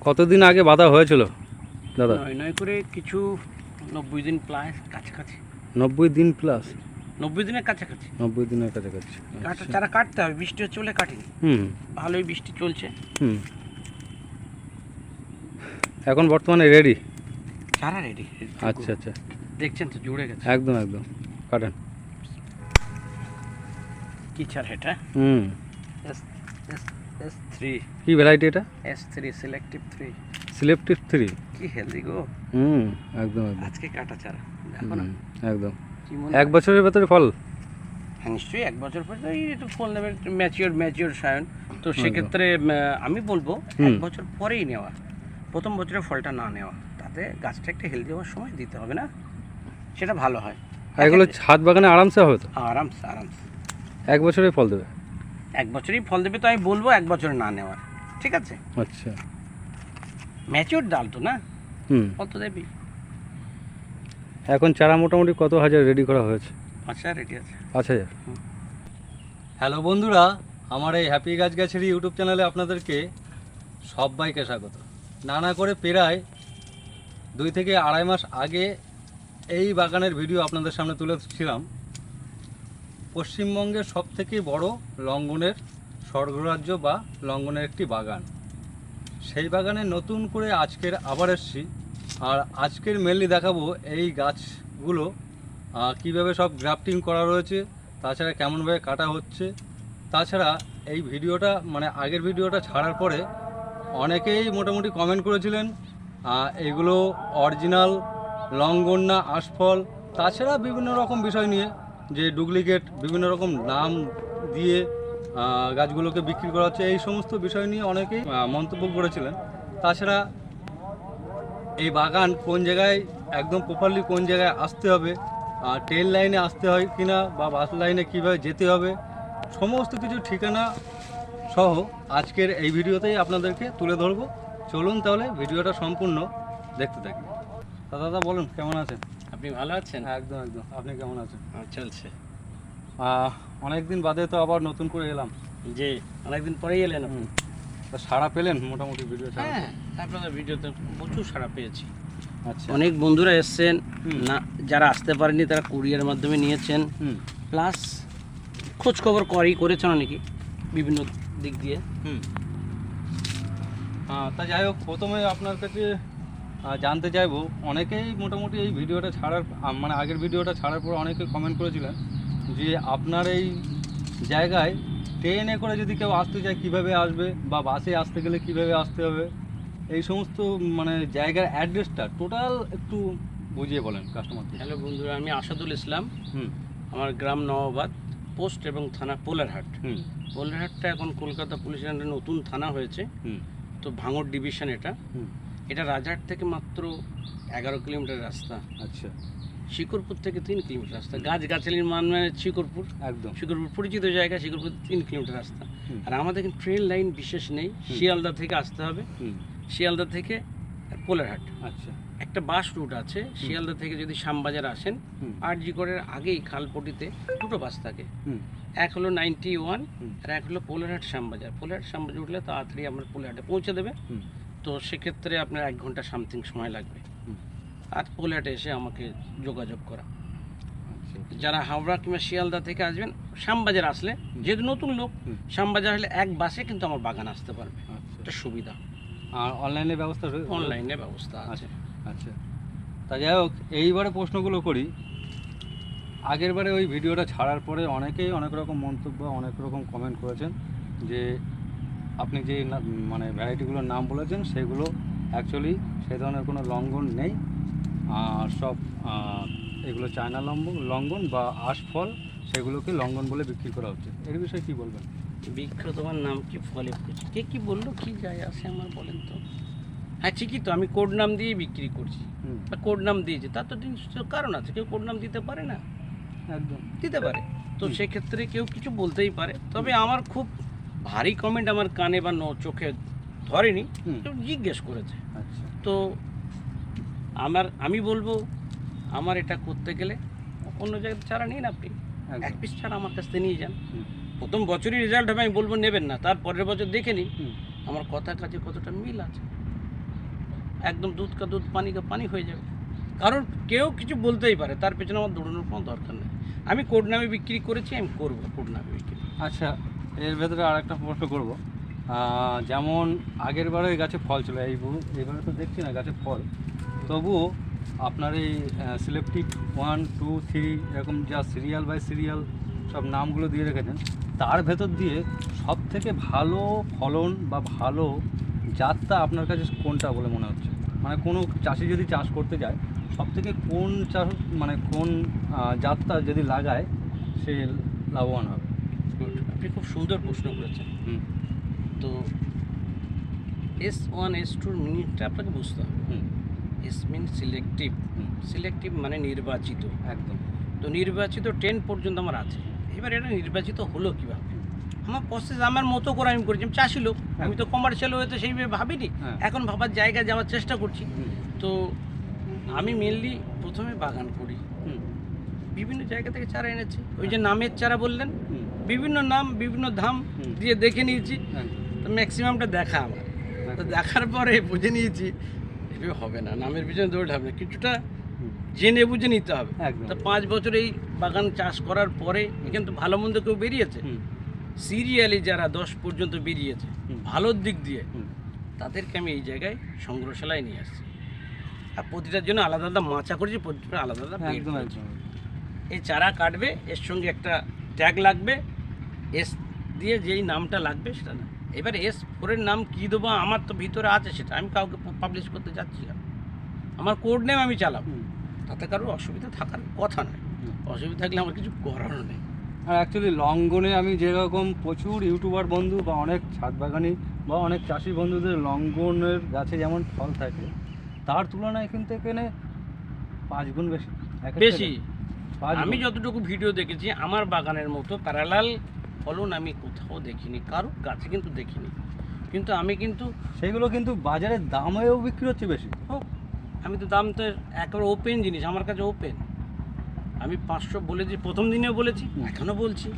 কতদিন আগে বাধা হয়েছিল? দাদা? নয় নয় করে কিছু নব্বই দিন প্লাস কাছাকাছি। নব্বই দিন প্লাস নব্বই দিনের কাছাকাছি। নব্বই দিনের কাছাকাছি। কাটা চারা কাটতে হবে বৃষ্টি হচ্ছে বলে কাটিনি। হুম। ভালোই বৃষ্টি চলছে। হুম। এখন বর্তমানে রেডি চারা রেডি আচ্ছা আচ্ছা। দেখছেন তো জুড়ে গেছে। একদম একদম। কাটেন। কি চারা এটা? হুম। থ্রি কী ভ্যারাইটি এটা? S three selective three selective three কি হেলদি গো। হুম একদম আজকে কাটা চারা। দেখো না। একদম। এক বছরের ভেতরে ফল? হ্যাঁ নিশ্চয়ই এক বছর পর তো এই একটু ফল নেবে ম্যাচিওর ম্যাচিওর সায়ন। তো সেক্ষেত্রে আমি বলব এক বছর পরেই নেওয়া। প্রথম বছরে ফলটা না নেওয়া। তাতে গাছটা একটা হেলদি হওয়ার সময় দিতে হবে না? সেটা ভালো হয়। এগুলো ছাদ বাগানে আরামসে হবে তো? আরামসে আরামসে। এক বছরে ফল দেবে? এক বছরই ফল দেবে তো আমি বলব এক বছর না নেওয়ার। ঠিক আছে? আচ্ছা। ম্যাচিওর ডাল তো না? হুম। ফল তো দেবি? এখন চারা মোটামুটি কত হাজার রেডি করা হয়েছে? আচ্ছা রেডি আছে। পাঁচ হাজার। হ্যালো বন্ধুরা আমার এই হ্যাপি গাছ গাছের ইউটিউব চ্যানেলে আপনাদেরকে সবাইকে স্বাগত। নানা করে প্রায় দুই থেকে আড়াই মাস আগে এই বাগানের ভিডিও আপনাদের সামনে তুলেছিলাম পশ্চিমবঙ্গের সব থেকে বড় লঙ্ঘনের স্বর্গরাজ্য বা লঙ্ঘনের একটি বাগান। সেই বাগানে নতুন করে আজকের আবার এসছি। আর আজকের মেনলি দেখাবো এই গাছগুলো কীভাবে সব গ্রাফটিং করা রয়েছে, তাছাড়া কেমনভাবে কাটা হচ্ছে। তাছাড়া এই ভিডিওটা মানে আগের ভিডিওটা ছাড়ার পরে অনেকেই মোটামুটি কমেন্ট করেছিলেন এগুলো অরিজিনাল লঙ্গন না আশফল, তাছাড়া বিভিন্ন রকম বিষয় নিয়ে। যে ডুপ্লিকেট বিভিন্ন রকম নাম দিয়ে গাছগুলোকে বিক্রি করা হচ্ছে, এই সমস্ত বিষয় নিয়ে অনেকেই মন্তব্য করেছিলেন। তাছাড়া এই বাগান কোন জায়গায়, একদম প্রপারলি কোন জায়গায় আসতে হবে ট্রেন লাইনে আসতে হয় কিনা বা বাস লাইনে কীভাবে যেতে হবে, সমস্ত কিছু ঠিকানা সহ আজকের এই ভিডিওতেই আপনাদেরকে তুলে ধরবো। চলুন তাহলে ভিডিওটা সম্পূর্ণ দেখতে থাকি। দাদা, বলুন, কেমন আছেন? আপনি ভালো আছেন? একদম একদম। আপনি কেমন আছেন? হ্যাঁ, চলছে। অনেক দিন বাদে তো আবার নতুন করে এলাম। যে অনেকদিন পরেই এলেন আপনি। তা সাড়া পেলেন? মোটামুটি ভিডিও হ্যাঁ আপনাদের ভিডিওতে প্রচুর সাড়া পেয়েছি। আচ্ছা। অনেক বন্ধুরা এসছেন। না যারা আসতে পারেনি তারা কুরিয়ার মাধ্যমে নিয়েছেন। প্লাস খোঁজ খবর করেই করেছেন অনেকে বিভিন্ন দিক দিয়ে। হুম। হ্যাঁ তা যাই হোক প্রথমে আপনার কাছে জানতে চাইব। অনেকেই মোটামুটি এই ভিডিওটা ছাড়ার মানে আগের ভিডিওটা ছাড়ার পর অনেকে কমেন্ট করেছিলেন যে আপনার এই জায়গায় ট্রেনে করে যদি কেউ আসতে চায় কীভাবে আসবে বা বাসে আসতে গেলে কীভাবে আসতে হবে? এই সমস্ত মানে জায়গার অ্যাড্রেসটা টোটাল একটু বুঝিয়ে বলেন কাস্টমারকে হ্যালো বন্ধুরা আমি আসাদুল ইসলাম। হুম। আমার গ্রাম নওয়াবাদ পোস্ট এবং থানা পোলারহাট। হুম। পোলারহাটটা এখন কলকাতা পুলিশের নতুন থানা হয়েছে। হুম। তো ভাঙড় ডিভিশন এটা। হুম। এটা রাজহাট থেকে মাত্র এগারো কিলোমিটার রাস্তা। আচ্ছা। শিকরপুর থেকে তিন কিলোমিটার রাস্তা। গাছ গাছালির মান মানে শিকরপুর একদম। শিকরপুর পরিচিত জায়গা শিকরপুর তিন কিলোমিটার রাস্তা। আর আমাদের এখানে ট্রেন লাইন বিশেষ নেই। শিয়ালদা থেকে আসতে হবে। শিয়ালদা থেকে পোলারহাট আচ্ছা। একটা বাস রুট আছে। শিয়ালদা থেকে যদি শ্যামবাজার আসেন আর জি করের আগেই খালপটিতে দুটো বাস থাকে। এক হলো নাইনটি ওয়ান আর এক হলো পোলারহাট শ্যামবাজার পোলারহাট শ্যামবাজার উঠলে তাড়াতাড়ি আমরা পোলারহাটে পৌঁছে দেবে। তো সেক্ষেত্রে আপনার এক ঘণ্টা সামথিং সময় লাগবে। আর পোলারহাটে এসে আমাকে যোগাযোগ করা। আচ্ছা যারা হাওড়া কিংবা শিয়ালদা থেকে আসবেন শ্যামবাজার আসলে যেহেতু নতুন লোক শ্যামবাজার হলে এক বাসে কিন্তু আমার বাগান আসতে পারবে। আচ্ছা এটা সুবিধা। আর অনলাইনে ব্যবস্থা অনলাইনে ব্যবস্থা আছে। আচ্ছা আচ্ছা। তা যাই হোক এইবারে প্রশ্নগুলো করি। আগেরবারে ওই ভিডিওটা ছাড়ার পরে অনেকেই অনেক রকম মন্তব্য অনেক রকম কমেন্ট করেছেন যে আপনি যে মানে ভ্যারাইটিগুলোর নাম বলেছেন সেগুলো অ্যাকচুয়ালি সেই ধরনের কোনো লঙ্ঘন নেই। আর সব এগুলো চায়না লঙ্ঘন লঙ্ঘন বা আশফল সেগুলোকে লঙ্ঘন বলে বিক্রি করা হচ্ছে। এর বিষয়ে কি বলবেন? বৃক্ষ তোমার নাম কি ফলে কে কি বলল? কি যায় আসে আমার বলেন তো। হ্যাঁ ঠিকই তো আমি কোড নাম দিয়ে বিক্রি করছি। বা কোড নাম দিয়েছি তার তো নিশ্চয় কারণ আছে কেউ কোড নাম দিতে পারে না। একদম। দিতে পারে। তো সেক্ষেত্রে কেউ কিছু বলতেই পারে। তবে আমার খুব ভারী কমেন্ট আমার কানে বা ন চোখে ধরেনি জিজ্ঞেস করেছে। আচ্ছা। তো আমার আমি বলব আমার এটা করতে গেলে অন্য জায়গায় ছাড়া নিন আপনি। এক পিস ছাড়া আমার কাছ থেকে নিয়ে যান। প্রথম বছরই রেজাল্ট হবে আমি বলব নেবেন না। তার পরের বছর দেখে নিন। আমার কথা কাছে কতটা মিল আছে। একদম দুধ কা দুধ পানি কা পানি হয়ে যাবে। কারণ কেউ কিছু বলতেই পারে তার পেছনে আমার দৌড়ানোর কোনো দরকার নেই। আমি কোড নামে বিক্রি করেছি আমি করব কোড নামে বিক্রি। আচ্ছা এর ভেতরে আর একটা প্রশ্ন করব। যেমন আগের বারে গাছে ফল ছিল, এই এবারে তো দেখছি না গাছে ফল। তবুও আপনার এই সিলেক্টিভ ওয়ান টু থ্রি এরকম যা সিরিয়াল বাই সিরিয়াল সব নামগুলো দিয়ে রেখেছেন, তার ভেতর দিয়ে সব থেকে ভালো ফলন বা ভালো জাতটা আপনার কাছে কোনটা বলে মনে হচ্ছে? মানে কোনো চাষি যদি চাষ করতে যায় সব থেকে কোন চাষ মানে কোন জাতটা যদি লাগায়, সে লাভবান হবে? আপনি খুব সুন্দর প্রশ্ন করেছেন। হুম। তো এস ওয়ান এস টুর মিনিটটা আপনাকে বুঝতে হবে। এস মিন সিলেক্টিভ সিলেক্টিভ মানে নির্বাচিত। একদম। তো নির্বাচিত টেন পর্যন্ত আমার আছে। এবার এটা নির্বাচিত হলো কীভাবে? আমার প্রসেস আমার মতো করে আমি করেছি। আমি চাষি লোক। আমি তো কমার্শিয়াল হয়ে তো সেইভাবে ভাবিনি। হ্যাঁ। এখন ভাবার জায়গা যাওয়ার চেষ্টা করছি। তো আমি মেনলি প্রথমে বাগান করি। হুম। বিভিন্ন জায়গা থেকে চারা এনেছি। ওই যে নামের চারা বললেন? বিভিন্ন নাম বিভিন্ন ধাম দিয়ে দেখে নিয়েছি। একদম তো ম্যাক্সিমামটা দেখা আমার। তো দেখার পরে বুঝে নিয়েছি এভাবে হবে না। নামের পিছনে দৌড় হবে না কিছুটা জেনে বুঝে নিতে হবে। তো পাঁচ বছর এই বাগান চাষ করার পরে এখানে তো ভালো মন্দ কেউ বেরিয়েছে? সিরিয়ালি যারা দশ পর্যন্ত বেরিয়েছে। ভালোর দিক দিয়ে তাদেরকে আমি এই জায়গায় সংগ্রহশালায় নিয়ে আসছি। আর প্রতিটার জন্য আলাদা আলাদা মাচা করেছি প্রতিটা আলাদা আলাদা। একদম। এই চারা কাটবে এর সঙ্গে একটা ট্যাগ লাগবে এস দিয়ে যেই নামটা লাগবে সেটা না। এবার এস ফোরের নাম কী দেবো? আমার তো ভিতরে আছে সেটা। আমি কাউকে পাবলিশ করতে যাচ্ছি না। আমার কোড নেম আমি চালাবো। তাতে কারোর অসুবিধা থাকার কথা নয়। অসুবিধা থাকলে আমার কিছু করারও নেই। আর অ্যাকচুয়ালি লঙ্গনে আমি যেরকম প্রচুর ইউটিউবার বন্ধু বা অনেক ছাদ বাগানি বা অনেক চাষি বন্ধুদের লঙ্গনের গাছে যেমন ফল থাকে তার তুলনায় কিন্তু এখানে পাঁচ গুণ বেশি। বেশি। আমি যতটুকু ভিডিও দেখেছি আমার বাগানের মতো প্যারালাল ফলন আমি কোথাও দেখিনি কারও গাছে কিন্তু দেখিনি। কিন্তু আমি কিন্তু সেগুলো কিন্তু বাজারের দামেও বিক্রি হচ্ছে বেশি। ও, আমি তো দাম তো একেবারে ওপেন জিনিস আমার কাছে ওপেন আমি পাঁচশো বলেছি প্রথম দিনেও বলেছি। এখনও বলছি।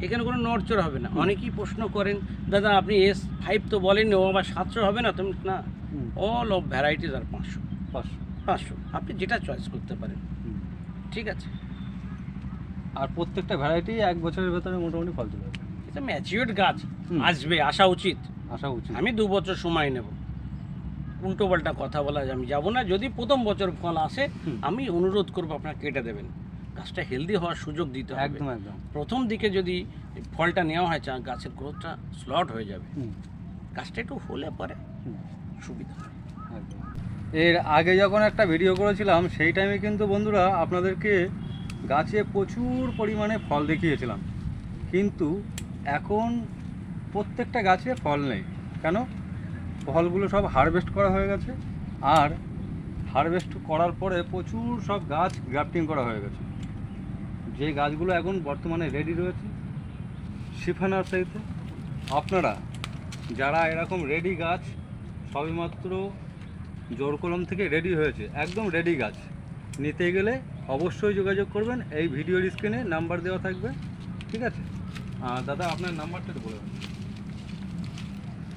এখানে কোনো নড়চড় হবে না। অনেকেই প্রশ্ন করেন দাদা আপনি এস ফাইভ তো বলেননি ও আবার সাতশো হবে না? তুমি না অল অফ ভ্যারাইটিস আর পাঁচশো। পাঁচশো। পাঁচশো। আপনি যেটা চয়েস করতে পারেন। ঠিক আছে? আর প্রত্যেকটা ভ্যারাইটি এক বছরের ভেতরে মোটামুটি ফল চলে যাবে এটা ম্যাচিওর্ড গাছ আসবে আসা উচিত। আসা উচিত। আমি দু বছর সময় নেব। উল্টো পাল্টা কথা বলা আমি যাব না। যদি প্রথম বছর ফল আসে আমি অনুরোধ করব আপনারা কেটে দেবেন। গাছটা হেলদি হওয়ার সুযোগ দিতে হবে। একদম একদম। প্রথম দিকে যদি ফলটা নেওয়া হয় চা গাছের গ্রোথটা স্লট হয়ে যাবে। গাছটা একটু হলে পরে সুবিধা একদম। এর আগে যখন একটা ভিডিও করেছিলাম সেই টাইমে কিন্তু বন্ধুরা আপনাদেরকে গাছে প্রচুর পরিমাণে ফল দেখিয়েছিলাম। কিন্তু এখন প্রত্যেকটা গাছে ফল নেই। কেন? ফলগুলো সব হারভেস্ট করা হয়ে গেছে। আর হারভেস্ট করার পরে প্রচুর সব গাছ গ্রাফটিং করা হয়ে গেছে। যে গাছগুলো এখন বর্তমানে রেডি রয়েছে শিফা নার্সারিতে আপনারা যারা এরকম রেডি গাছ সবেমাত্র জোর কলম থেকে রেডি হয়েছে, একদম রেডি গাছ, নিতে গেলে অবশ্যই যোগাযোগ করবেন। এই ভিডিওর স্ক্রিনে নাম্বার দেওয়া থাকবে। ঠিক আছে? দাদা আপনার নাম্বারটা বলে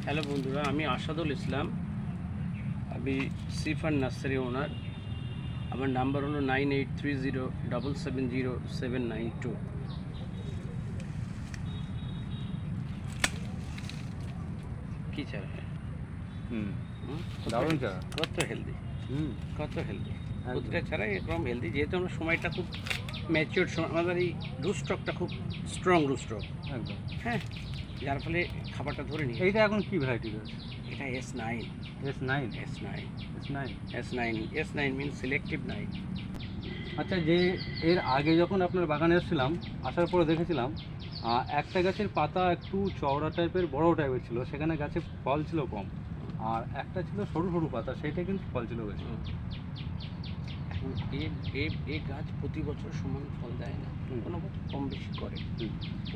হ্যালো বন্ধুরা আমি আসাদুল ইসলাম। আমি সিফান নার্সারি ওনার। আমার নাম্বার হলো nine eight three zero double seven zero seven nine two. কী চারা হুম। হুম? দারুণ চারা কত হেলদি। হুম কত হেলদি। প্রতিটা ছাড়াই এরকম হেলদি যেহেতু আমরা সময়টা খুব ম্যাচিওর সময় আমাদের এই রুস্টকটা খুব স্ট্রং রুস্টক একদম। হ্যাঁ যার ফলে খাবারটা ধরে নিই। এইটা এখন কী ভ্যারাইটি রয়েছে? এটা S nine S nine S nine S nine S nine S nine mean selective nine আচ্ছা যে এর আগে যখন আপনার বাগানে এসেছিলাম আসার পরে দেখেছিলাম একটা গাছের পাতা একটু চওড়া টাইপের বড় টাইপের ছিল সেখানে গাছে ফল ছিল কম। আর একটা ছিল সরু সরু পাতা সেটা কিন্তু ফল ছিল বেশি। এ এ গাছ প্রতি বছর সমান ফল দেয় না। কোনো বছর কম বেশি করে।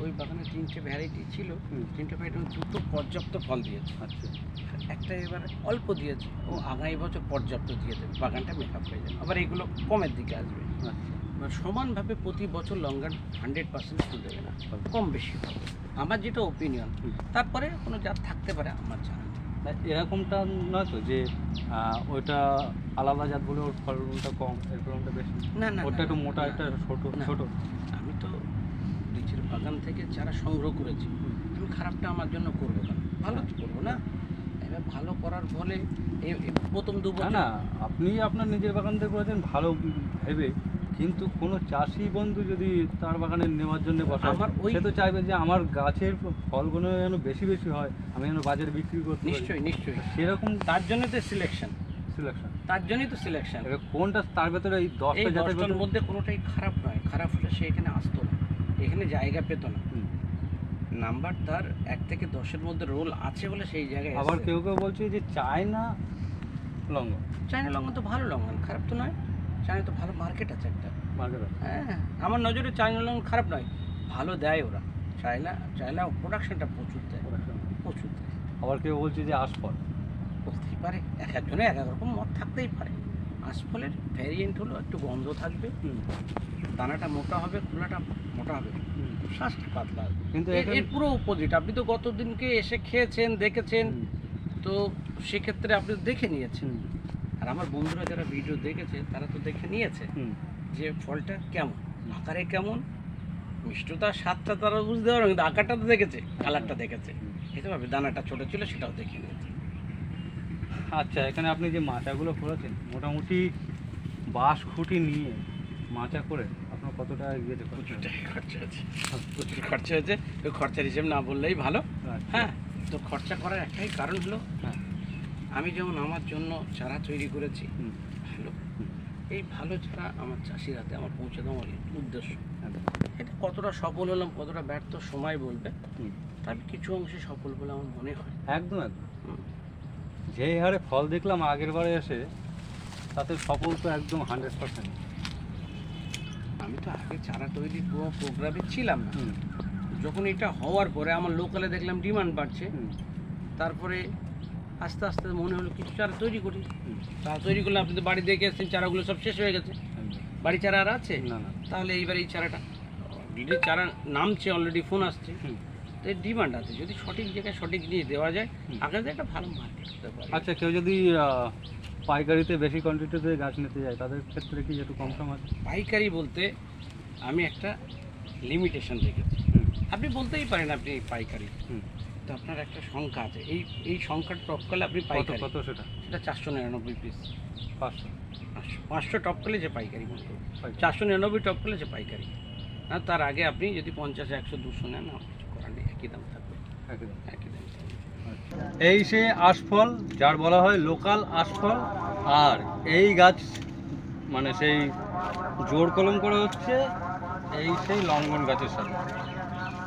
ওই বাগানে তিনটে ভ্যারাইটি ছিল। তিনটে ভ্যারাইটি দুটো পর্যাপ্ত ফল দিয়েছে। আচ্ছা। একটা এবার অল্প দিয়েছে। ও আগামী বছর পর্যাপ্ত দিয়ে দেবে। বাগানটা মেকআপ হয়ে যাবে। আবার এগুলো কমের দিকে আসবে। আচ্ছা। সমানভাবে প্রতি বছর লঙ্গার হান্ড্রেড পার্সেন্ট ফুল দেবে না। কম বেশি আমার যেটা ওপিনিয়ন তারপরে কোনো জাত থাকতে পারে আমার জানা এরকমটা নয় তো যে ওইটা আলাদা জাত বলে ওর ফলনটা কম এর ফলনটা বেশি? না না ওটা একটু মোটা একটা ছোট না। ছোট। আমি তো লিচির বাগান থেকে চারা সংগ্রহ করেছি। আমি খারাপটা আমার জন্য করব কেন ভালো করব না। এবার ভালো করার ফলে প্রথম দু না না আপনি আপনার নিজের বাগান থেকে করেছেন ভালো ভেবে কিন্তু কোনো চাষি বন্ধু যদি তার বাগানে নেওয়ার জন্য বসায় আমার ওই- সে তো চাইবে যে আমার গাছের ফলগুলো যেন বেশি বেশি হয় আমি যেন বাজারে বিক্রি করতে নিশ্চয়ই নিশ্চয়ই। সেরকম তার জন্য তো সিলেকশন সিলেকশন তার জন্যই তো সিলেকশন কোনটা তার ভেতরে এই দশটা জাতের মধ্যে কোনোটাই খারাপ নয়। খারাপ হলে সে এখানে আসতো না। এখানে জায়গা পেতো না। নাম্বার তার এক থেকে দশের মধ্যে রোল আছে বলে সেই জায়গায় আবার কেউ কেউ বলছে যে চায়না লঙ্ঘন চায়না লঙ্ঘন তো ভালো লঙ্ঘন খারাপ তো নয়। চায়না তো ভালো মার্কেট আছে একটা। মার্কেট হ্যাঁ আমার নজরে চায়না লঙ্ঘন খারাপ নয় ভালো দেয় ওরা। চায়না চায়না প্রোডাকশনটা প্রচুর দেয়। প্রচুর দেয়। আবার কেউ বলছে যে আশফল বলতেই পারে এক একজনের এক এক রকম মত থাকতেই পারে। আশফলের ভ্যারিয়েন্ট হলো একটু গন্ধ থাকবে দানাটা মোটা হবে খোলাটা মোটা হবে। শ্বাসটা পাতলা। হবে কিন্তু এর- পুরো অপোজিট আপনি তো গত দিনকে এসে খেয়েছেন দেখেছেন তো সেক্ষেত্রে আপনি দেখে নিয়েছেন। আর আমার বন্ধুরা যারা ভিডিও দেখেছে তারা তো দেখে নিয়েছে হুম, যে ফলটা কেমন আকারে কেমন মিষ্টতার স্বাদটা তারা বুঝতে পারবে কিন্তু আকারটা তো দেখেছে কালারটা দেখেছে। খেতে পারবে দানাটা ছোটো ছিল সেটাও দেখে নিয়েছে। আচ্ছা এখানে আপনি যে মাচাগুলো করেছেন মোটামুটি বাঁশ খুঁটি নিয়ে মাচা করে আপনার কত টাকা গিয়েছে প্রচুর টাকা খরচা আছে প্রচুর খরচা হয়েছে। ওই খরচার হিসেবে না বললেই ভালো। হ্যাঁ তো খরচা করার একটাই কারণ হলো হ্যাঁ। আমি যেমন আমার জন্য চারা তৈরি করেছি ভালো। এই ভালো চারা আমার চাষির হাতে আমার পৌঁছে দেওয়ার উদ্দেশ্য। একদম। এটা কতটা সফল হলাম কতটা ব্যর্থ সময় বলবে তবে কিছু অংশে সফল বলে আমার মনে হয়। একদম একদম। যেই হারে ফল দেখলাম আগের বারে এসে তাতে সফল তো একদম হান্ড্রেড পার্সেন্ট আমি তো আগে চারা তৈরি প্রোগ্রামে ছিলাম না। যখন এটা হওয়ার পরে আমার লোকালে দেখলাম ডিমান্ড বাড়ছে তারপরে আস্তে আস্তে মনে হলো কিছু চারা তৈরি করি। চারা তৈরি করলে আপনি তো বাড়ি দেখে এসেছেন চারাগুলো সব শেষ হয়ে গেছে। বাড়ি চারা আর আছে? না না। তাহলে এইবার এই চারাটা। অলরেডি চারা নামছে অলরেডি ফোন আসছে। তো এর ডিমান্ড আছে। যদি সঠিক জায়গায় সঠিক জিনিস দেওয়া যায় হুম। আগে একটা ভালো মার্কেট হতে পারে। আচ্ছা কেউ যদি পাইকারিতে বেশি কোয়ান্টিটিতে গাছ নিতে যায় তাদের ক্ষেত্রে কি একটু কম সম আছে? পাইকারি বলতে আমি একটা লিমিটেশন রেখেছি। হুম, আপনি বলতেই পারেন আপনি পাইকারি। হুম। তো আপনার একটা সংখ্যা আছে। এই এই সংখ্যাটা টপ করলে আপনি কত পাইকারি। কত সেটা? সেটা চারশো নিরানব্বই পিস পাঁচশো। পাঁচশো টপ করলে যে পাইকারি বলতে পাইকারি। চারশো নিরানব্বই টপ করলে যে পাইকারি। আর তার আগে আপনি যদি পঞ্চাশ একশো দুশো নেন কিছু করার নেই। একই দাম থাকবে। একই দাম। এই সে আশফল যার বলা হয় লোকাল আশফল আর এই গাছ মানে সেই জোর কলম করে হচ্ছে এই সেই লঙ্ঘন গাছের সাথে।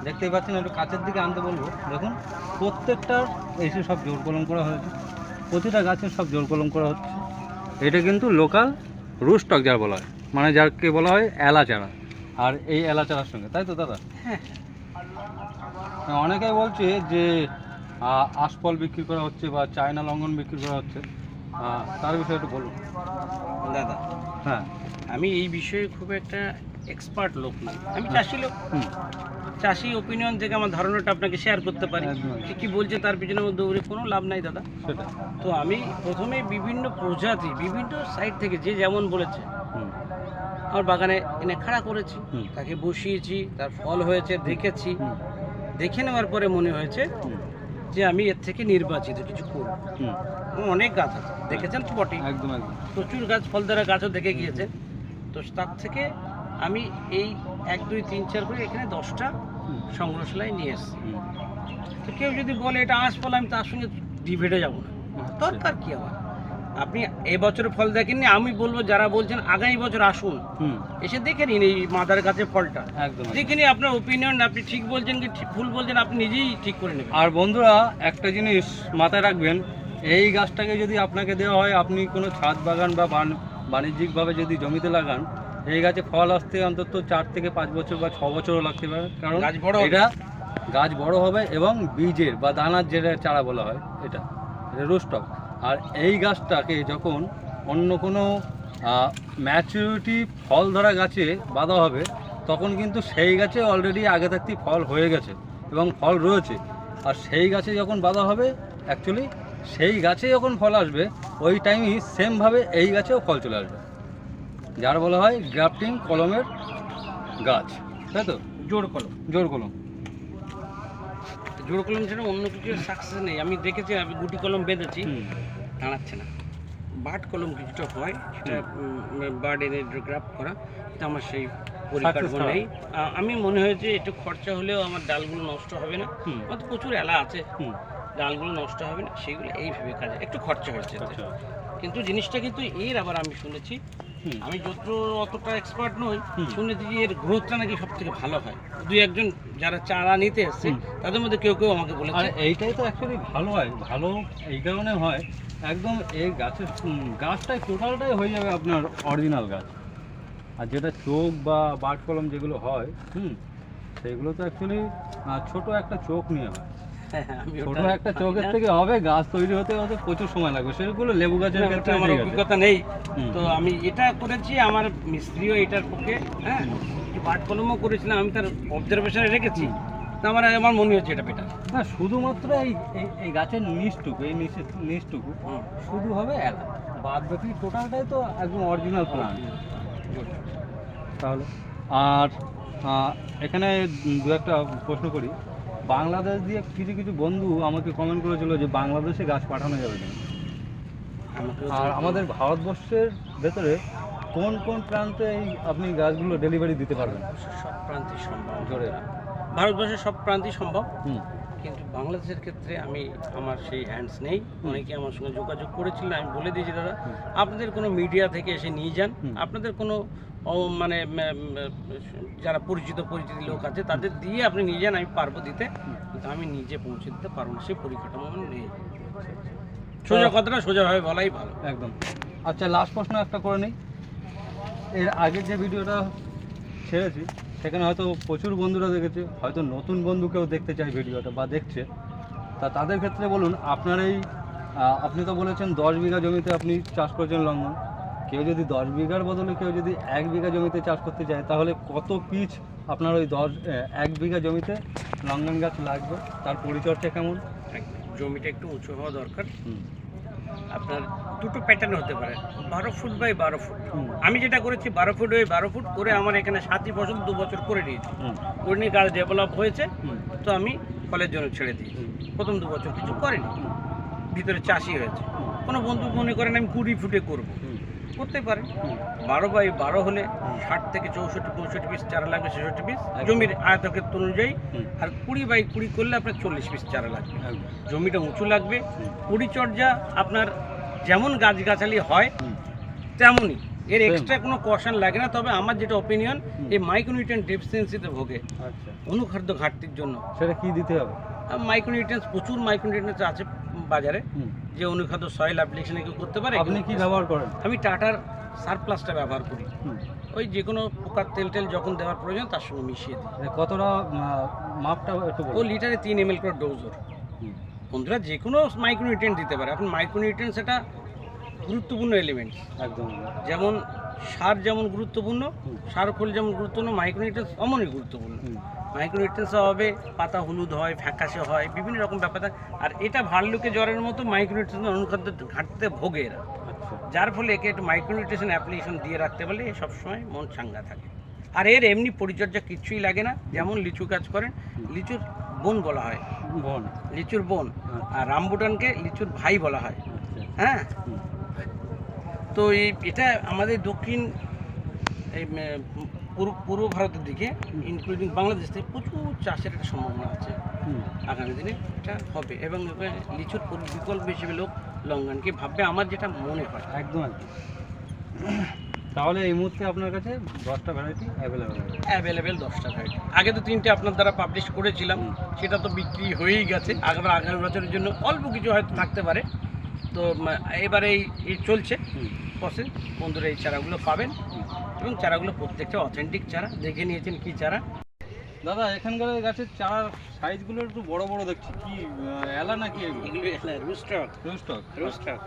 দেখতেই পাচ্ছেন একটু কাছের দিকে আনতে বলব। দেখুন প্রত্যেকটার এসে সব জোর কলম করা হয়েছে। প্রতিটা গাছের সব জোর কলম করা হচ্ছে। এটা কিন্তু লোকাল রুস্টক যার বলা হয়। মানে যাকে বলা হয় এলা চারা আর এই এলা চারার সঙ্গে তাই তো দাদা? হ্যাঁ। হ্যাঁ, অনেকেই বলছে যে আহ, আশফল বিক্রি করা হচ্ছে বা চায়না লঙ্ঘন বিক্রি করা হচ্ছে। তার বিষয়ে একটু বলুন। দাদা হ্যাঁ। আমি এই বিষয়ে খুব একটা এক্সপার্ট লোক নই। আমি চাষি লোক। হুম। চাষি ওপিনিয়ন থেকে আমার ধারণাটা আপনাকে শেয়ার করতে পারি। কি বলছে তার পিছনে দৌড়ে কোনো লাভ নাই দাদা। তো আমি প্রথমে বিভিন্ন প্রজাতি বিভিন্ন সাইড থেকে যে যেমন বলেছে আমার বাগানে এনে খাড়া করেছি। তাকে বসিয়েছি তার ফল হয়েছে দেখেছি। দেখে নেওয়ার পরে মনে হয়েছে যে আমি এর থেকে নির্বাচিত কিছু করব। অনেক গাছ আছে দেখেছেন তো বটেই। একদম একদম। প্রচুর গাছ ফল দ্বারা গাছও দেখে গিয়েছেন তো তার থেকে আমি এই এক দুই তিন চার করে এখানে দশটা সংগ্রহশালায় নিয়ে এসেছি। তো কেউ যদি বলে এটা আঁশ ফল আমি তার সঙ্গে ডিবেটে যাব না। দরকার কি আমার আপনি এবছর ফল দেখেননি আমি বলব যারা বলছেন আগামী বছর আসুন। এসে দেখে নিন এই মাদার গাছে ফলটা। দেখে নিন আপনার ওপিনিয়ন আপনি ঠিক বলছেন কি ভুল বলছেন আপনি নিজেই ঠিক করে নেবেন। আর বন্ধুরা একটা জিনিস মাথায় রাখবেন এই গাছটাকে যদি আপনাকে দেওয়া হয় আপনি কোনো ছাদ বাগান বা বাণিজ্যিকভাবে যদি জমিতে লাগান এই গাছে ফল আসতে অন্তত চার থেকে পাঁচ বছর বা ছ বছরও লাগতে পারে। কারণ গাছ বড় এটা গাছ বড় হবে এবং বীজের বা দানার যেটা চারা বলা হয় এটা এটা রোস্টক আর এই গাছটাকে যখন অন্য কোনো ম্যাচুরিটি ফল ধরা গাছে বাঁধা হবে তখন কিন্তু সেই গাছে অলরেডি আগে থাকতেই ফল হয়ে গেছে এবং ফল রয়েছে। আর সেই গাছে যখন বাঁধা হবে অ্যাকচুয়ালি সেই গাছে যখন ফল আসবে ওই টাইমই সেমভাবে এই গাছেও ফল চলে আসবে। যার বলা হয় গ্রাফটিং কলমের গাছ তাই তো? জোর কলম। জোর কলম। জোর কলম ছাড়া অন্য কিছু সাকসেস নেই। আমি দেখেছি আমি গুটি কলম বেঁধেছি দাঁড়াচ্ছে না। বাট কলম কিছুটা হয় সেটা বার্ড এনে গ্রাফ করা কিন্তু আমার সেই পরিকাঠামো নেই। আমি মনে হয়েছে একটু খরচা হলেও আমার ডালগুলো নষ্ট হবে না। আমার তো প্রচুর এলা আছে। হুম, ডালগুলো নষ্ট হবে না সেইগুলো এইভাবে কাজে একটু খরচা হয়েছে কিন্তু জিনিসটা কিন্তু এর আবার আমি শুনেছি। আমি যত অতটা এক্সপার্ট নই শুনেছি যে এর গ্রোথটা নাকি সব থেকে ভালো হয়। দুই একজন যারা চারা নিতে এসছে তাদের মধ্যে কেউ কেউ আমাকে বলে আর এইটাই তো অ্যাকচুয়ালি ভালো হয় ভালো এই কারণে হয় একদম এই গাছের গাছটাই টোটালটাই হয়ে যাবে আপনার অরিজিনাল গাছ। আর যেটা চোখ বা বাট কলম যেগুলো হয় হুম সেগুলো তো অ্যাকচুয়ালি ছোট একটা চোখ নিয়ে হয়। ছোট ওটা একটা চোখের থেকে হবে গাছ তৈরি হতে হতে প্রচুর সময় লাগবে। সেগুলো লেবু গাছের ক্ষেত্রে আমার অভিজ্ঞতা নেই। তো আমি এটা করেছি আমার মিস্ত্রিও এটার পক্ষে হ্যাঁ পাট কলমও করেছিলাম আমি তার অবজারভেশনে রেখেছি। তো আমার আমার মনে হচ্ছে এটা বেটার না শুধুমাত্র এই এই- গাছের নিচটুকু এই নিচটুকু শুধু হবে এলা বাদ বাকি টোটালটাই তো একদম অরিজিনাল প্লান্ট তাহলে আর এখানে দু একটা প্রশ্ন করি। বাংলাদেশ দিয়ে কিছু কিছু বন্ধু আমাকে কমেন্ট করেছিল যে বাংলাদেশে গাছ পাঠানো যাবে না আর আমাদের ভারতবর্ষের ভেতরে কোন কোন প্রান্তে এই আপনি গাছগুলো ডেলিভারি দিতে পারবেন? সব প্রান্তিক সম্ভব। জোরে। ভারতবর্ষের সব প্রান্তিক সম্ভব। কিন্তু বাংলাদেশের ক্ষেত্রে আমি আমার সেই হ্যান্ডস নেই। অনেকে আমার সঙ্গে যোগাযোগ করেছিলেন আমি বলে দিয়েছি দাদা আপনাদের কোনো মিডিয়া থেকে এসে নিয়ে যান। আপনাদের কোনো মানে যারা পরিচিত পরিচিত লোক আছে, তাদের দিয়ে আপনি নিয়ে যান আমি পারব দিতে, কিন্তু আমি নিজে পৌঁছে দিতে পারব না, সেই পরিকাঠামো আমার নেই। সোজা কথাটা সোজাভাবে বলাই ভালো। একদম। আচ্ছা লাস্ট প্রশ্ন একটা করে নিই। এর আগের যে ভিডিওটা ছেড়েছি, সেখানে হয়তো প্রচুর বন্ধুরা দেখেছে, হয়তো নতুন বন্ধু কেউ দেখতে চায় ভিডিওটা বা দেখছে। তা তাদের ক্ষেত্রে বলুন, আপনার এই আপনি তো বলেছেন দশ বিঘা জমিতে আপনি চাষ করেছেন লঙ্ঘন কেউ যদি দশ বিঘার বদলে কেউ যদি এক বিঘা জমিতে চাষ করতে চায় তাহলে কত পিচ আপনার ওই দশ এক বিঘা জমিতে লঙ্ঘন গাছ লাগবে? তার পরিচর্যা কেমন? জমিটা একটু উঁচু হওয়া দরকার। আপনার দুটো প্যাটার্ন হতে পারে বারো ফুট বাই বারো ফুট। আমি যেটা করেছি বারো ফুট বাই বারো ফুট করে আমার এখানে সাতই বছর দু বছর করে নিয়েছি করে নিয়ে গাছ ডেভেলপ হয়েছে তো আমি ফলের জন্য ছেড়ে দিয়েছি। প্রথম দু বছর কিছু করেনি। ভিতরে চাষি হয়েছে। কোনো বন্ধু মনে করেন আমি কুড়ি ফুটে করব। করতে পারে। বারো বাই বারো হলে ষাট থেকে চৌষট্টি পঁয়ষট্টি পিস চারা লাগবে ছেষট্টি পিস। জমির আয়তক্ষেত্র অনুযায়ী আর কুড়ি বাই কুড়ি করলে আপনার চল্লিশ পিস চারা লাগবে। জমিটা উঁচু লাগবে। পরিচর্যা আপনার যেমন গাছগাছালি হয় তেমনই। এর এক্সট্রা কোনো কশন লাগে না তবে আমার যেটা ওপিনিয়ন হুম। এই মাইক্রোনিউট্রিয়েন্ট ডেফিসিয়েন্সিতে ভোগে। আচ্ছা। অনুখাদ্য ঘাটতির জন্য। সেটা কি দিতে হবে? মাইক্রোনিউট্রিয়েন্টস প্রচুর মাইক্রোনিউট্রিয়েন্টস আছে। বাজারে যে অনুখাদ্য সয়েল অ্যাপ্লিকেশনে কেউ করতে পারে আপনি কি ব্যবহার করেন? আমি টাটার সারপ্লাসটা ব্যবহার করি। ওই যে কোনো পোকার তেল টেল যখন দেওয়ার প্রয়োজন তার সঙ্গে মিশিয়ে দিই। কতটা মাপটা একটু ও লিটারে তিন এম এল করে ডোজ ওর। বন্ধুরা যে কোনো মাইক্রোনিউট্রিয়েন্ট দিতে পারে। এখন মাইক্রোনিউট্রিয়েন্টস এটা গুরুত্বপূর্ণ এলিমেন্ট একদম। যেমন সার যেমন গুরুত্বপূর্ণ সার খোল যেমন গুরুত্বপূর্ণ মাইক্রোনিউট্রিয়েন্টস অমনই গুরুত্বপূর্ণ। হুম। মাইক্রোনিউট্রিয়েন্টস হবে পাতা হলুদ হয় ফ্যাকাশে হয় বিভিন্ন রকম ব্যাপার থাকে। আর এটা ভাল্লুকে জ্বরের মতো মাইক্রোনিউট্রিয়েন্টস অনুখাদ্য ঘাটতে ভোগে এরা। আচ্ছা। যার ফলে একে একটু মাইক্রোনিউট্রিশন অ্যাপ্লিকেশন দিয়ে রাখতে পারলে সবসময় মন চাঙ্গা থাকে। আর এর এমনি পরিচর্যা কিচ্ছুই লাগে না যেমন লিচু কাজ করেন লিচুর বোন বলা হয়। বোন। লিচুর বোন। আচ্ছা। আর রামবুটানকে লিচুর ভাই বলা হয়। আচ্ছা। হ্যাঁ? তো এই এটা আমাদের দক্ষিণ এই পূর্ব পূর্ব ভারতের দিকে ইনক্লুডিং বাংলাদেশ থেকে প্রচুর চাষের একটা সম্ভাবনা আছে। আগামী দিনে এটা হবে এবং লিচুর বিকল্প হিসেবে লোক লঙ্ঘনকে ভাববে আমার যেটা মনে হয়। একদম একদম। তাহলে এই মুহূর্তে আপনার কাছে দশটা ভ্যারাইটি অ্যাভেলেবেল অ্যাভেলেবেল দশটা ভ্যারাইটি আগে তো তিনটে আপনার দ্বারা পাবলিশ করেছিলাম সেটা তো বিক্রি হয়েই গেছে। আগামী আগামী বছরের জন্য অল্প কিছু হয়তো থাকতে পারে। তো এবারে এই চলছে। প্রসেস বন্ধুরা এই চারাগুলো পাবেন। এবং চারাগুলো প্রত্যেকটা অথেন্টিক চারা। দেখে নিয়েছেন কি চারা? দাদা এখানকার গাছের চারার সাইজগুলো একটু বড় বড় দেখছি। কি এলা নাকি এগুলো? রুস্টক রুস্টক রুস্টক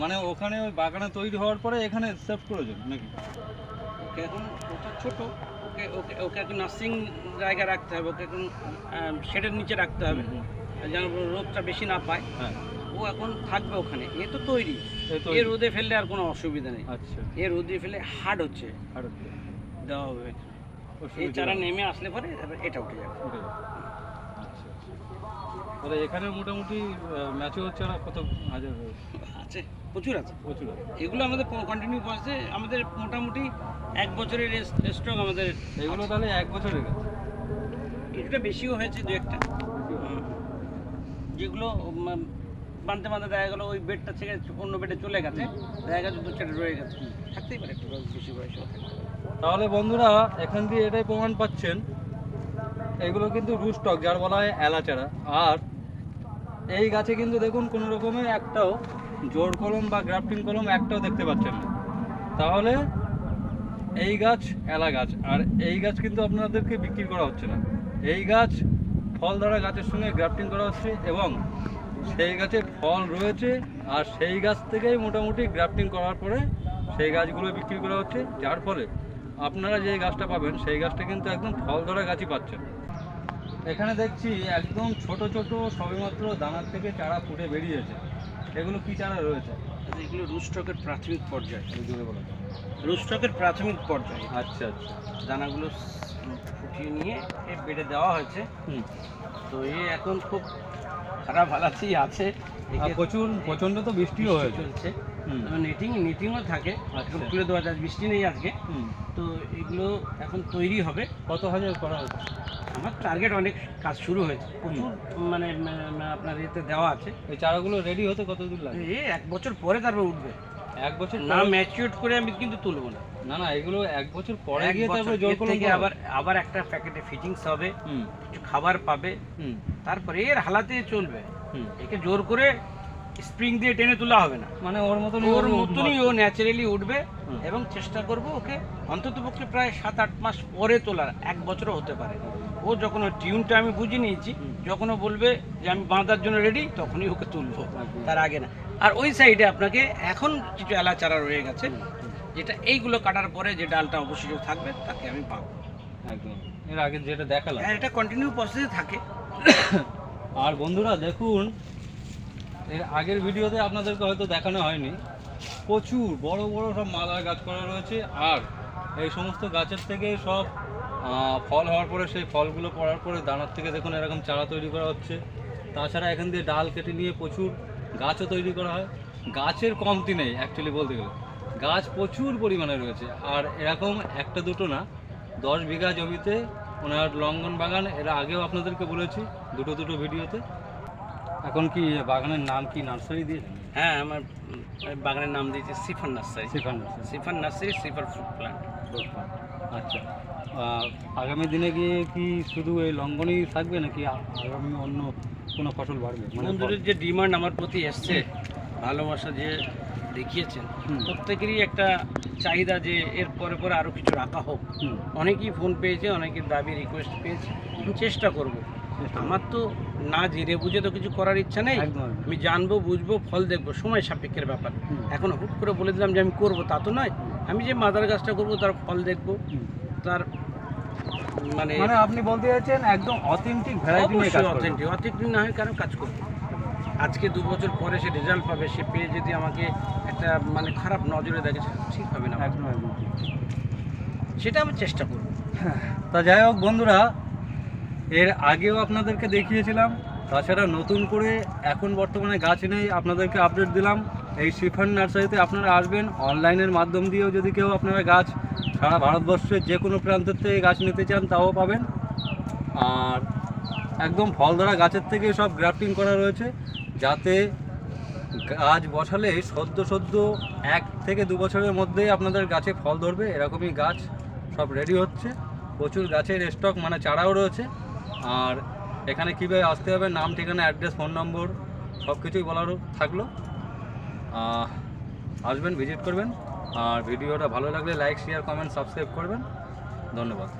মানে ওখানে ওই বাগানে তৈরি হওয়ার পরে এখানে সেভ করেছেন নাকি? ওকে এখন ওটা ছোট। ওকে ওকে ওকে এখন নার্সিং জায়গা রাখতে হবে। ওকে এখন শেডের নিচে রাখতে হবে। যেন রোদটা বেশি না পায়। হ্যাঁ। ও এখন থাকবে ওখানে। এ তো তৈরি। এ রোদে ফেললে আর কোনো অসুবিধা নেই। আচ্ছা। এ রোদে ফেলে হার্ড হচ্ছে। আর দেওয়া হবে। এই চারা নেমে আসলে পরে এটা উঠে যাবে। উঠে যাবে। আচ্ছা আচ্ছা। তাহলে এখানে মোটামুটি ম্যাচও চারা কত হাজার আছে প্রচুর আছে। প্রচুর আছে। এগুলো আমাদের কন্টিনিউ করছে আমাদের মোটামুটি এক বছরের স্টক আমাদের এগুলো তাহলে এক বছরের কিছুটা বেশিও হয়েছে দু একটা যেগুলো উম, বানতে বানতে দেখা গেলো ওই বেডটা থেকে অন্য বেডে চলে গেছে। দেখা গেছে দু চারটে রয়ে গেছে। থাকতেই পারে একটু বেশি পারে। তাহলে বন্ধুরা এখান দিয়ে এটাই প্রমাণ পাচ্ছেন এগুলো কিন্তু রুস্টক যার বলা হয় এলাচারা আর এই গাছে কিন্তু দেখুন কোনো রকমের একটাও জোর কলম বা গ্রাফটিং কলম একটাও দেখতে পাচ্ছেন না। তাহলে এই গাছ এলা গাছ আর এই গাছ কিন্তু আপনাদেরকে বিক্রি করা হচ্ছে না। এই গাছ ফল ধরা গাছের সঙ্গে গ্রাফটিং করা হচ্ছে এবং সেই গাছে ফল রয়েছে আর সেই গাছ থেকেই মোটামুটি গ্রাফটিং করার পরে সেই গাছগুলো বিক্রি করা হচ্ছে। যার ফলে আপনারা যে গাছটা পাবেন সেই গাছটা কিন্তু একদম ফল ধরা গাছই পাচ্ছেন। এখানে দেখছি একদম ছোট ছোট সবেমাত্র দানার থেকে চারা ফুটে বেরিয়েছে। এগুলো কি চারা রয়েছে? এগুলো রুস্টকের প্রাথমিক পর্যায়ে। রুস্টকের প্রাথমিক পর্যায়ে। আচ্ছা আচ্ছা। দানাগুলো ফুটিয়ে নিয়ে এ বেডে দেওয়া হয়েছে। তো এ এখন খুব খারাপ হালাতেই আছে। প্রচুর প্রচণ্ড তো বৃষ্টিও বৃষ্টি হয়েছে। চলছে। নেটিং নেটিংও থাকে। আচ্ছা। একটু দেওয়া যায়। বৃষ্টি নেই আজকে। তো এগুলো এখন তৈরি হবে। কত হাজার করা হচ্ছে আমার টার্গেট অনেক কাজ শুরু হয়েছে। প্রচুর মানে আপনার এতে দেওয়া আছে। এই চারাগুলো রেডি হতে কতদিন লাগে এ এক বছর পরে তারপর উঠবে। এক বছর না ম্যাচিউর করে আমি কিন্তু তুলবো না। না না এগুলো এক বছর পরে গিয়ে তারপরে কলম থেকে আবার আবার একটা প্যাকেটে ফিটিংস হবে হুম। কিছু খাবার পাবে হুম। তারপরে এর হালাতে চলবে। হুম। একে জোর করে স্প্রিং দিয়ে টেনে তোলা হবে না। মানে ওর মতন ওর মতনই ও ন্যাচারালি উঠবে এবং চেষ্টা করব ওকে অন্তত পক্ষে প্রায় সাত আট মাস পরে তোলার। এক বছরও হতে পারে ও যখন ওর টিউনটা আমি বুঝে নিয়েছি। যখন ও বলবে যে আমি বাঁধার জন্য রেডি তখনই ওকে তুলবো। তার আগে না। আর ওই সাইডে আপনাকে এখন কিছু এলা চারা রয়ে গেছে যেটা এইগুলো কাটার পরে যে ডালটা অবশিষ্ট থাকবে তাকে আমি পাবো একদম। এর আগে যেটা দেখালাম। হ্যাঁ এটা কন্টিনিউ প্রসেসে থাকে। আর বন্ধুরা দেখুন এর আগের ভিডিওতে আপনাদেরকে হয়তো দেখানো হয়নি। প্রচুর বড় বড় সব মাদার গাছ করা রয়েছে আর এই সমস্ত গাছের থেকে সব ফল হওয়ার পরে সেই ফলগুলো পড়ার পরে দানার থেকে দেখুন এরকম চারা তৈরি করা হচ্ছে। তাছাড়া এখান দিয়ে ডাল কেটে নিয়ে প্রচুর গাছও তৈরি করা হয়। গাছের কমতি নেই অ্যাকচুয়ালি বলতে গেলে। গাছ প্রচুর পরিমাণে রয়েছে। আর এরকম একটা দুটো না দশ বিঘা জমিতে ওনার লঙ্গন বাগান এর আগেও আপনাদেরকে বলেছি দুটো দুটো ভিডিওতে। এখন কি বাগানের নাম কি নার্সারি দিয়েছেন হ্যাঁ আমার বাগানের নাম দিয়েছি Sifan nursery. Sifan nursery. Sifan nursery সিফার ফুড প্ল্যান্ট আচ্ছা। আগামী দিনে গিয়ে কি শুধু এই লঙ্গনই থাকবে নাকি আগামী অন্য কোনো ফসল বাড়বে মানে বন্ধুদের যে ডিমান্ড আমার প্রতি এসছে ভালোবাসা যে দেখিয়েছেন প্রত্যেকেরই একটা চাহিদা যে এর পরে পরে আরও কিছু রাখা হোক। অনেকেই ফোন পেয়েছে অনেকের দাবি রিকোয়েস্ট পেয়েছে আমি চেষ্টা করব। আমার তো না জেনে বুঝে তো কিছু করার ইচ্ছা নেই। আমি জানব বুঝব ফল দেখব সময় সাপেক্ষের ব্যাপার। এখন হুট করে বলে দিলাম যে আমি করব তা তো নয়। আমি যে মাদার গাছটা করব তার ফল দেখব। তার মানে মানে আপনি বলতে চাচ্ছেন একদম অথেন্টিক ভ্যারাইটি নিয়ে কাজ। অথেন্টিক অথেন্টিক না হয় কেন কাজ করবে? আজকে দু বছর পরে সে রেজাল্ট পাবে সে পেয়ে যদি আমাকে একটা মানে খারাপ নজরে দেখে ঠিক হবে না। একদম একদম। সেটা আমি চেষ্টা করব। তা যাই হোক বন্ধুরা এর আগেও আপনাদেরকে দেখিয়েছিলাম তাছাড়া নতুন করে এখন বর্তমানে গাছ নেই আপনাদেরকে আপডেট দিলাম। এই শিফান নার্সারিতে আপনারা আসবেন, অনলাইনের মাধ্যম দিয়েও যদি কেউ আপনারা গাছ সারা ভারতবর্ষের যে কোনো প্রান্তের থেকে গাছ নিতে চান, তাও পাবেন। আর একদম ফল ধরা গাছের থেকে সব গ্রাফটিং করা রয়েছে, যাতে গাছ বসালে সদ্য সদ্য এক থেকে দু বছরের মধ্যেই আপনাদের গাছে ফল ধরবে, এরকমই গাছ সব রেডি হচ্ছে। প্রচুর গাছের স্টক মানে চারাও রয়েছে। আর এখানে কীভাবে আসতে হবে, নাম, ঠিকানা অ্যাড্রেস ফোন নম্বর সব কিছুই বলারও থাকল। আসবেন ভিজিট করবেন। আর ভিডিওটা ভালো লাগলে লাইক শেয়ার কমেন্ট সাবস্ক্রাইব করবেন। ধন্যবাদ।